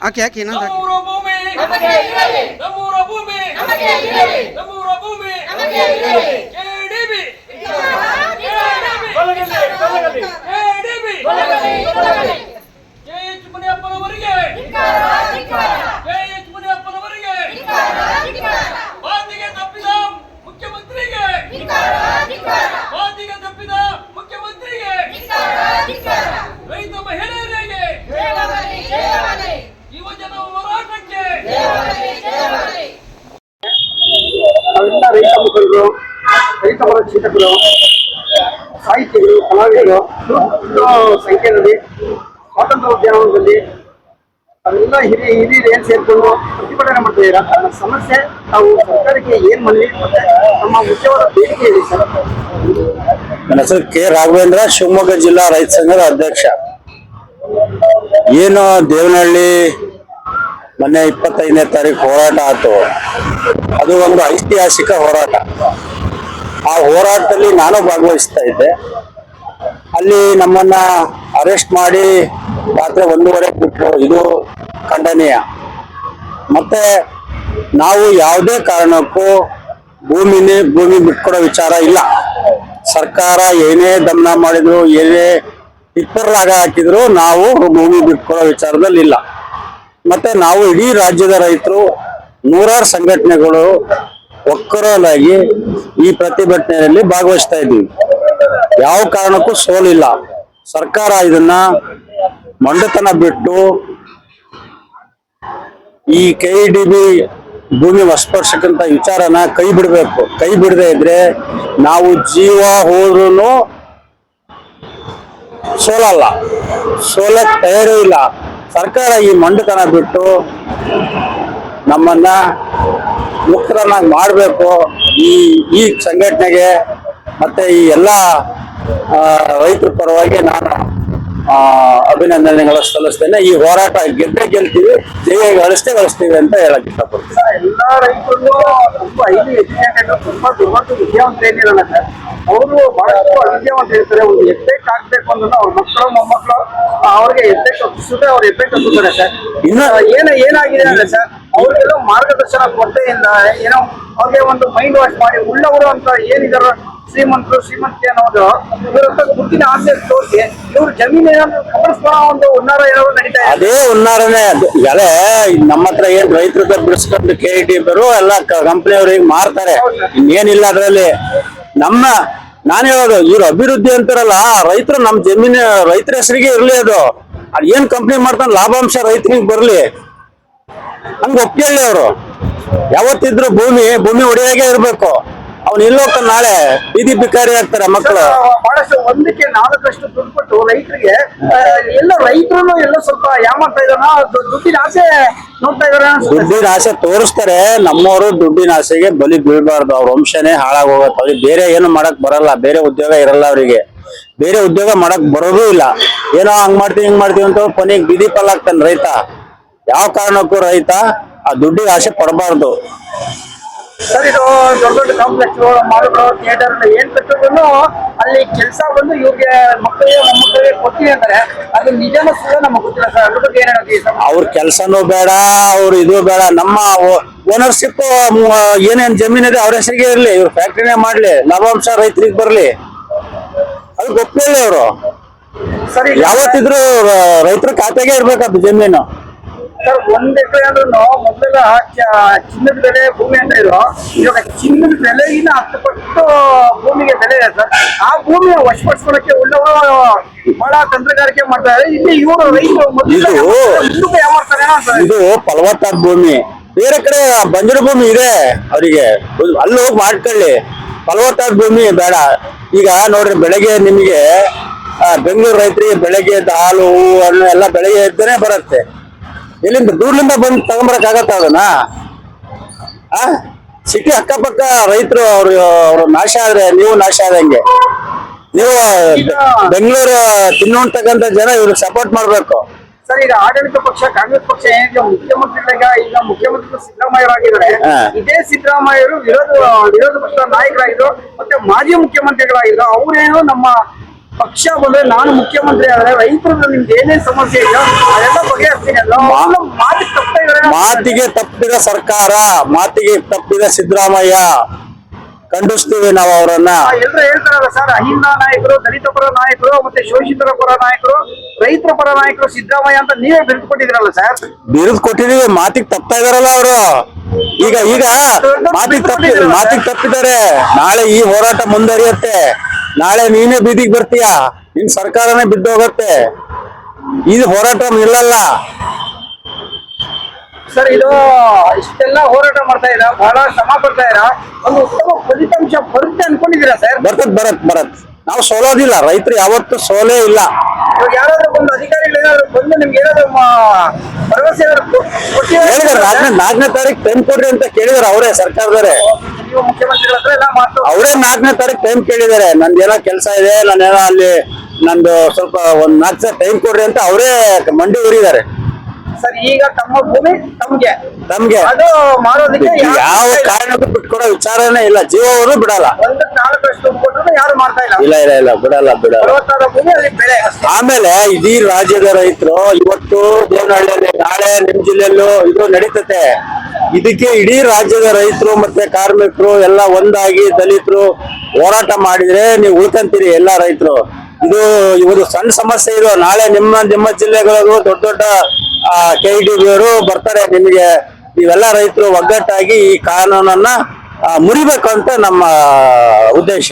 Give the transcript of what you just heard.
ಆಕೆ ಯಾಕೆ ಇನ್ನೊಂದು ಭೂಮಿ ನಮಗೆ ಇರಲಿ ಭೂಮಿ ನಮಗೆ ಇರಲಿ ಭೂಮಿ ನಮಗೆ ಇರಲಿ ಪರ ಚಿಂತಕರು ಸಾಹಿತಿಗಳು ಕಲಾವಿದರು ಸಂಖ್ಯೆಯಲ್ಲಿ, ಸ್ವಾತಂತ್ರ್ಯ ಉದ್ಯಾನವನದಲ್ಲಿ ಅವೆಲ್ಲ ಹಿರಿಯ ಹಿರಿಯರು ಏನ್ ಸೇರ್ಕೊಂಡು ಪ್ರತಿಭಟನೆ ಮಾಡ್ತಾ ಇದ್ದೀರಾ. ಸಮಸ್ಯೆ ನಾವು ಸರ್ಕಾರಕ್ಕೆ ಏನ್ ಮನವಿ? ನಮ್ಮ ಮುಖ್ಯವಾದ ಬೇಡಿಕೆ ಇದೆ ಸರ್. ನನ್ನ ಹೆಸರು ಕೆ. ರಾಘವೇಂದ್ರ, ಶಿವಮೊಗ್ಗ ಜಿಲ್ಲಾ ರೈತ ಸಂಘದ ಅಧ್ಯಕ್ಷ. ಏನು ದೇವನಹಳ್ಳಿ ಮೊನ್ನೆ ಇಪ್ಪತ್ತೈದನೇ ತಾರೀಕು ಹೋರಾಟ ಆಯ್ತು. ಅದು ಒಂದು ಐತಿಹಾಸಿಕ ಹೋರಾಟ. ಆ ಹೋರಾಟದಲ್ಲಿ ನಾನು ಭಾಗವಹಿಸ್ತಾ ಇದ್ದೆ. ಅಲ್ಲಿ ನಮ್ಮನ್ನ ಅರೆಸ್ಟ್ ಮಾಡಿ ರಾತ್ರಿ ಒಂದೂವರೆ ಬಿಟ್ಟರು ಇದು ಖಂಡನೀಯ. ಮತ್ತೆ ನಾವು ಯಾವುದೇ ಕಾರಣಕ್ಕೂ ಭೂಮಿನೇ, ಭೂಮಿ ಬಿಟ್ಕೊಡೋ ವಿಚಾರ ಇಲ್ಲ. ಸರ್ಕಾರ ಏನೇ ದಮನ ಮಾಡಿದ್ರು, ಏನೇ ಇಪ್ಪರ್ಲಾಗ ಹಾಕಿದ್ರು, ನಾವು ಭೂಮಿ ಬಿಟ್ಕೊಡೋ ವಿಚಾರದಲ್ಲಿ ಇಲ್ಲ. ಮತ್ತೆ ನಾವು ಇಡೀ ರಾಜ್ಯದ ರೈತರು ನೂರಾರು ಸಂಘಟನೆಗಳು ಒಕ್ಕರಲಾಗಿ ಈ ಪ್ರತಿಭಟನೆಯಲ್ಲಿ ಭಾಗವಹಿಸ್ತಾ ಇದ್ದೀವಿ. ಯಾವ ಕಾರಣಕ್ಕೂ ಸೋಲಿಲ್ಲ. ಸರ್ಕಾರ ಇದನ್ನ ಮಂಡತನ ಬಿಟ್ಟು ಈ ಕೆ ಡಿ ಬಿ ಭೂಮಿ ವಸ್ಪರ್ಶಕ್ಕಂತ ವಿಚಾರನ ಕೈ ಬಿಡಬೇಕು. ಕೈ ಬಿಡದೆ ಇದ್ರೆ ನಾವು ಜೀವ ಹೋದ್ರೂ ಸೋಲಲ್ಲ. ಸೋಲಕ್ಕೆ ತಯಾರೇ ಇಲ್ಲ. ಸರ್ಕಾರ ಈ ಮಂಡತನ ಬಿಟ್ಟು ನಮ್ಮನ್ನ ಮುಕ್ತರನ್ನಾಗಿ ಮಾಡಬೇಕು. ಈ ಈ ಸಂಘಟನೆಗೆ ಮತ್ತೆ ಈ ಎಲ್ಲ ರೈತರ ಪರವಾಗಿ ನಾನು ಅಭಿನಂದನೆಗಳು ಸಲ್ಲಿಸ್ತೇನೆ. ಈ ಹೋರಾಟ ಗೆದ್ದೇ ಗೆಲ್ತೀವಿ ಜಯ ಗಳಿಸ್ತೇ ಗಳಿಸ್ತೀವಿ ಅಂತ ಹೇಳಕ್ ಇಷ್ಟಪಡ್ತೀನಿ. ಎಲ್ಲಾ ರೈತರು ತುಂಬಾ ಐದು ಎಜುಕೇಟೆಡ್ ತುಂಬಾ ದುರ್ಬಟ್ಟು ವಿದ್ಯಾವಂತ ಏನಿರಲ್ಲ ಸರ್. ಅವರು ಬಹಳಷ್ಟು ಅವಿದ್ಯಾವಂತ ಇರ್ತಾರೆ ಒಂದು ಎಫೆಕ್ಟ್ ಆಗ್ಬೇಕು ಅಂದ್ರೆ ಅವ್ರ ಮಕ್ಕಳು ಮೊಮ್ಮಕ್ಕಳು ಅವ್ರಿಗೆ ಎಫೆಕ್ಟ್ ಒಪ್ಪಿಸಿದ್ರೆ ಅವ್ರ ಎಫೆಕ್ಟ್ ಒಪ್ಪಿದ್ದಾರೆ ಸರ್. ಇನ್ನ ಏನ ಏನಾಗಿದೆ ಅಂದ್ರೆ ಸರ್ ಅವ್ರಿಗೆಲ್ಲ ಮಾರ್ಗದರ್ಶನ ಕೊರತೆಯಿಂದ ಏನೋ ಅವ್ರಿಗೆ ಒಂದು ಮೈಂಡ್ ವಾಶ್ ಮಾಡಿ ಉಳ್ಳವರು ಅಂತ ಏನಿದಾರ ಶ್ರೀಮಂತರು ಶ್ರೀಮಂತಿ ಅನ್ನೋದು, ಇವ್ರ ಗುಟ್ಟಿನ ಆಸೆ ತೋರಿಸಿ ಇವ್ರ ಜಮೀನು ಒಂದು ಉನ್ನಾರ ಏನಾದ್ರು ನಡೀತಾ ಇದೆ. ಅದೇ ಉನ್ನಾರನೇ ಎಲೆ ನಮ್ಮ ಹತ್ರ ಏನ್ ರೈತರ ಬಿಡಿಸ್ಕೊಂಡು ಕೆ ಟಿ ಬರು ಎಲ್ಲ ಕಂಪ್ನಿಯವ್ರಿಗೆ ಮಾರ್ತಾರೆ. ಇನ್ನೇನಿಲ್ಲ ಅದರಲ್ಲಿ. ನಮ್ಮ, ನಾನು ಹೇಳೋದು, ಇವ್ರು ಅಭಿವೃದ್ಧಿ ಅಂತಾರಲ್ಲ ರೈತರು ನಮ್ಮ ಜಮೀನು ರೈತರ ಹೆಸರಿಗೆ ಇರ್ಲಿ ಅದು. ಅದ್ ಏನ್ ಕಂಪ್ನಿ ಮಾಡ್ತಾನೆ ಲಾಭಾಂಶ ರೈತರಿಗೆ ಬರ್ಲಿ. ಹಂಗ ಒಪ್ಕೊಳ್ಳಿ ಅವರು. ಯಾವತ್ತಿದ್ರು ಭೂಮಿ ಭೂಮಿ ಒಡೆಯಾಗೆ ಇರ್ಬೇಕು. ಅವ್ನು ಎಲ್ಲೋಕ ನಾಳೆ? ಬೀದಿ ಬಿಕಾರಿ ಆಗ್ತಾರೆ ಮಕ್ಕಳು ಬಹಳಷ್ಟು ಒಂದಕ್ಕೆ ನಾಲ್ಕಷ್ಟು ದುಡ್ಡು ಕೊಟ್ಟು ರೈತರಿಗೆ ಎಲ್ಲ ರೈತರು ಎಲ್ಲ ಸ್ವಲ್ಪ ಯಾಮಾಡ್ತಾ ಇದಾರ ದುಡ್ಡಿನ ಆಸೆ ನೋಡ್ತಾ ಇದಾರೆ ದುಡ್ಡಿನ ಆಸೆ ತೋರಿಸ್ತಾರೆ. ನಮ್ಮವರು ದುಡ್ಡಿನ ಆಸೆಗೆ ಬಲಿ ಬೀಳ್ಬಾರ್ದು. ಅವ್ರ ವಂಶನೇ ಹಾಳಾಗೋಗತ್ತ. ಅವ್ರಿಗೆ ಬೇರೆ ಏನು ಮಾಡಕ್ ಬರಲ್ಲ. ಬೇರೆ ಉದ್ಯೋಗ ಇರಲ್ಲ ಅವರಿಗೆ. ಬೇರೆ ಉದ್ಯೋಗ ಮಾಡಕ್ ಬರೋದೂ ಇಲ್ಲ. ಏನೋ ಹಂಗ್ ಮಾಡ್ತೀವಿ ಹಿಂಗ್ ಮಾಡ್ತೀವಿ ಅಂತ ಕೊನೆಗೆ ಬಿದಿ ಪಾಲಾಗ್ತಾನೆ ರೈತ. ಯಾವ ಕಾರಣಕ್ಕೂ ರೈತ ಆ ದುಡ್ಡಿಗೆ ಆಸೆ ಪಡಬಾರ್ದು. ಸರ್ ಇದು ದೊಡ್ಡ ದೊಡ್ಡ ಕಾಂಪ್ಲೆಕ್ಸ್ ಮಾಲ್ಗಳು ಥಿಯೇಟರ್ ಏನ್ ಕಟ್ಟಿದ್ರು ಅಲ್ಲಿ ಕೆಲಸ ಬಂದು ಇವ್ರಿಗೆ ಮಕ್ಕಳಿಗೆ ಮೊಮ್ಮಕ್ಕಳಿಗೆ ಕೊಡ್ತೀವಿ ಅಂತಾರೆ ಅದು ನಿಜನೂ ಸುಳ್ಳು ನಮಗೆ ಗೊತ್ತಿಲ್ಲ ಸರ್? ಅದ್ರ ಬಗ್ಗೆ ಏನ್ ಸರ್? ಅವ್ರ ಕೆಲ್ಸನೂ ಬೇಡ ಅವ್ರ ಇದು ಬೇಡ ನಮ್ಮ ಓನರ್ಶಿಪ್ ಏನೇನ್ ಜಮೀನಿದೆ ಅವ್ರ ಹೆಸರಿಗೆ ಇರ್ಲಿ ಇವ್ರ ಫ್ಯಾಕ್ಟ್ರಿನೇ ಮಾಡ್ಲಿ ಲಾಭಾಂಶ ರೈತರಿಗೆ ಬರ್ಲಿ. ಅದು ಗೊತ್ತಿಲ್ಲ ಅವರು. ಸರಿ ಯಾವತ್ತಿದ್ರು ರೈತರ ಖಾತೆಗೆ ಇರ್ಬೇಕಾದ ಜಮೀನು. ಸರ್ ಒಂದ್ ಎಕರೆ ಅಂದ್ರೂ ಮೊದಲೆಲ್ಲ ಚಿನ್ನದ ಬೆಲೆ ಭೂಮಿ ಅಂತ ಇದ್ರು. ಇವಾಗ ಚಿನ್ನದ ಬೆಲೆಗಿನ ಹತ್ತು ಪಟ್ಟು ಭೂಮಿಗೆ ಬೆಲೆ ಇದೆ ಸರ್. ಆ ಭೂಮಿಯ ವಶಪಡಿಸ್ಕೊಳಕ್ಕೆ ಒಳ್ಳೆ ಬಹಳ ತಂತ್ರಗಾರಿಕೆ ಮಾಡ್ತಾರೆ ಇಲ್ಲಿ ಇವರು ರೈತರು ಮೊದಲು ಅಂತ ಇದು ಫಲವತ್ತಾದ ಭೂಮಿ. ಬೇರೆ ಕಡೆ ಬಂಜರು ಭೂಮಿ ಇದೆ ಅವರಿಗೆ. ಅಲ್ಲಿ ಹೋಗಿ ಮಾಡ್ಕೊಳ್ಳಿ. ಫಲವತ್ತಾದ ಭೂಮಿ ಬೇಡ. ಈಗ ನೋಡ್ರಿ ಬೆಳಗ್ಗೆ ನಿಮಗೆ ಬೆಂಗಳೂರು ರೈತರಿಗೆ ಬೆಳಗ್ಗೆ ಹಾಲು ಹೂವು ಹಣ್ಣು ಎಲ್ಲ ಬೆಳಗ್ಗೆ ಇದ್ದೇನೆ ಬರುತ್ತೆ. ಇಲ್ಲಿಂದ ದೂರ್ಲಿಂದ ಬಂದು ತಗೊಂಬರಕ್ ಆಗತ್ತ ಅದನ್ನ? ಆ? ಸಿಟಿ ಅಕ್ಕಪಕ್ಕ ರೈತರು ಅವ್ರು ಅವ್ರು ನಾಶ ಆದ್ರೆ ನೀವು ನಾಶ ಆದಂಗೆ. ನೀವು ಬೆಂಗಳೂರು ತಿನ್ನುವಂತಕ್ಕಂಥ ಜನ ಇವ್ರಿಗೆ ಸಪೋರ್ಟ್ ಮಾಡ್ಬೇಕು. ಸರ್ ಈಗ ಆಡಳಿತ ಪಕ್ಷ ಕಾಂಗ್ರೆಸ್ ಪಕ್ಷ ಏನಿದೆ ಮುಖ್ಯಮಂತ್ರಿಗಳಾಗ ಈಗ ಮುಖ್ಯಮಂತ್ರಿಗಳು ಸಿದ್ದರಾಮಯ್ಯರಾಗಿದ್ದಾರೆ ಆಗಿದ್ದಾರೆ. ಇದೇ ಸಿದ್ದರಾಮಯ್ಯರು ವಿರೋಧ ವಿರೋಧ ಪಕ್ಷದ ನಾಯಕರಾಗಿದ್ರು ಮತ್ತೆ ಮಾಜಿ ಮುಖ್ಯಮಂತ್ರಿಗಳಾಗಿದ್ರು. ಅವ್ರೇನು ನಮ್ಮ ಪಕ್ಷ ಬಂದ್ರೆ ನಾನು ಮುಖ್ಯಮಂತ್ರಿ ಆದ್ರೆ ರೈತರು ನಿಮ್ಗೆ ಏನೇನ್ ಸಮಸ್ಯೆ ಇದೆಯೋ ಅದೆಲ್ಲ ಬಗೆಹರಿಸ್ತೀನಿ. ಅಲ್ಲ ತಪ್ಪಿದ್ರೆ ಮಾತಿಗೆ ತಪ್ಪಿದ ಸರ್ಕಾರ ಮಾತಿಗೆ ತಪ್ಪಿದ ಸಿದ್ದರಾಮಯ್ಯ ಖಂಡಿಸ್ತೀವಿ ನಾವು ಅವರನ್ನ. ಎಲ್ಲರೂ ಹೇಳ್ತಾರಲ್ಲ ಸರ್ ಅಹಿಂದ ನಾಯಕರು ದಲಿತ ಪರ ನಾಯಕರು ಮತ್ತೆ ಶೋಷಿತರ ಪರ ನಾಯಕರು ರೈತರ ಪರ ನಾಯಕರು ಸಿದ್ದರಾಮಯ್ಯ ಅಂತ ನೀವೇ ಬಿಡ್ಕೊಟ್ಟಿದ್ದೀರಲ್ಲ ಸರ್? ಬಿರುದು ಕೊಟ್ಟಿದೀವಿ ಮಾತಿಗೆ ತಪ್ತಾ ಇದಾರಲ್ಲ ಅವರು. ಈಗ ಈಗ ಮಾತಿಗೆ ತಪ್ಪಿ ಮಾತಿಗೆ ತಪ್ಪಿದ್ದಾರೆ ನಾಳೆ ಈ ಹೋರಾಟ ಮುಂದುವರಿಯುತ್ತೆ. ನಾಳೆ ನೀನೇ ಬೀದಿಗೆ ಬರ್ತೀಯ? ನಿನ್ ಸರ್ಕಾರನೇ ಬಿಟ್ಟು ಹೋಗತ್ತೆ ಇದು ಹೋರಾಟ ನಿಲ್ಲಲ್ಲ ಸರ್ ಇದು ಇಷ್ಟೆಲ್ಲ ಹೋರಾಟ ಮಾಡ್ತಾ ಇದ್ದೀರಾ? ಬಹಳ ಶ್ರಮ ಪಡ್ತಾ ಇದ್ದೀರಾ? ಒಂದು ಉತ್ತಮ ಫಲಿತಾಂಶ ಬರುತ್ತೆ ಅನ್ಕೊಂಡಿದ್ದೀರಾ ಸರ್? ಬರ್ತದ್ ಬರತ್ ಬರತ್. ನಾವು ಸೋಲೋದಿಲ್ಲ. ರೈತರು ಯಾವತ್ತೂ ಸೋಲೇ ಇಲ್ಲ. ಇವಾಗ ಯಾರಾದ್ರೂ ಬಂದು ಅಧಿಕಾರಿಗಳು ಏನಾದ್ರು ಬಂದು ನಿಮ್ಗೆ ಏನಾದ್ರು ಭರವಸೆ ಏನಾದ್ರು? ಹೇಳಿದಾರೆ ನಾಲ್ಕನೇ ನಾಲ್ಕನೇ ತಾರೀಕು ಟೈಮ್ ಕೊಡ್ರಿ ಅಂತ ಕೇಳಿದಾರೆ ಅವರೇ ಸರ್ಕಾರದವರೇ. ನೀವು ಮುಖ್ಯಮಂತ್ರಿಗಳ ಹತ್ರ ಎಲ್ಲ ಮಾತು ಅವರೇ ನಾಲ್ಕನೇ ತಾರೀಕು ಟೈಮ್ ಕೇಳಿದ್ದಾರೆ. ನಂದೇನೋ ಕೆಲಸ ಇದೆ ನಾನೇನೋ ಅಲ್ಲಿ ನಂದು ಸ್ವಲ್ಪ ಒಂದ್ ನಾಲ್ಕು ದಿವಸ ಟೈಮ್ ಕೊಡ್ರಿ ಅಂತ ಅವರೇ ಮಂಡಿ ಉರಿದ್ದಾರೆ ಸರ್ ಈಗ ತಮ್ಮ ಭೂಮಿ ತಮ್ಗೆ. ತಮ್ಗೆ. ಅದು ಮಾಡೋದಕ್ಕೆ ಯಾವ. ಕಾರಣಕ್ಕೂ ಬಿಟ್ಕೊಡೋ ವಿಚಾರನೇ ಇಲ್ಲ. ಜೀವವರು ಬಿಡಲ್ಲ. ಒಂದು ನಾಲ್ಕು ದುಡ್ಡು ಕೊಟ್ಟರು ಯಾರು ಮಾಡ್ತಾ ಇಲ್ಲ. ಇಲ್ಲ ಇಲ್ಲ ಇಲ್ಲ. ಬಿಡಲ್ಲ ಬಿಡಲ್ಲ. ಫಲವತ್ತಾದ ಭೂಮಿ ಅಲ್ಲಿ ಬೆಳೆ ಆಮೇಲೆ ಇಡೀ ರಾಜ್ಯದ ರೈತರು ಇವತ್ತು ದೇವನಹಳ್ಳಿಯಲ್ಲಿ ನಾಳೆ ನಿಮ್ ಜಿಲ್ಲೆಯಲ್ಲೂ ಇದು ನಡೀತತೆ. ಇದಕ್ಕೆ ಇಡೀ ರಾಜ್ಯದ ರೈತರು ಮತ್ತೆ ಕಾರ್ಮಿಕರು ಎಲ್ಲ ಒಂದಾಗಿ ದಲಿತರು ಹೋರಾಟ ಮಾಡಿದ್ರೆ ನೀವು ಉಳ್ಕಂತೀರಿ ಎಲ್ಲಾ ರೈತರು. ಇದು ಇವರು ಸಣ್ಣ ಸಮಸ್ಯೆ ಇದು. ನಾಳೆ ನಿಮ್ಮ ನಿಮ್ಮ ಜಿಲ್ಲೆಗಳಿಗೂ ದೊಡ್ಡ ದೊಡ್ಡ ಕೆ ಡಿ ಅವರು ಬರ್ತಾರೆ ನಿಮಗೆ ಇವೆಲ್ಲ ರೈತರು ಒಗ್ಗಟ್ಟಾಗಿ ಈ ಕಾನೂನನ್ನ ಮುರಿಬೇಕು ಅಂತ ನಮ್ಮ ಉದ್ದೇಶ.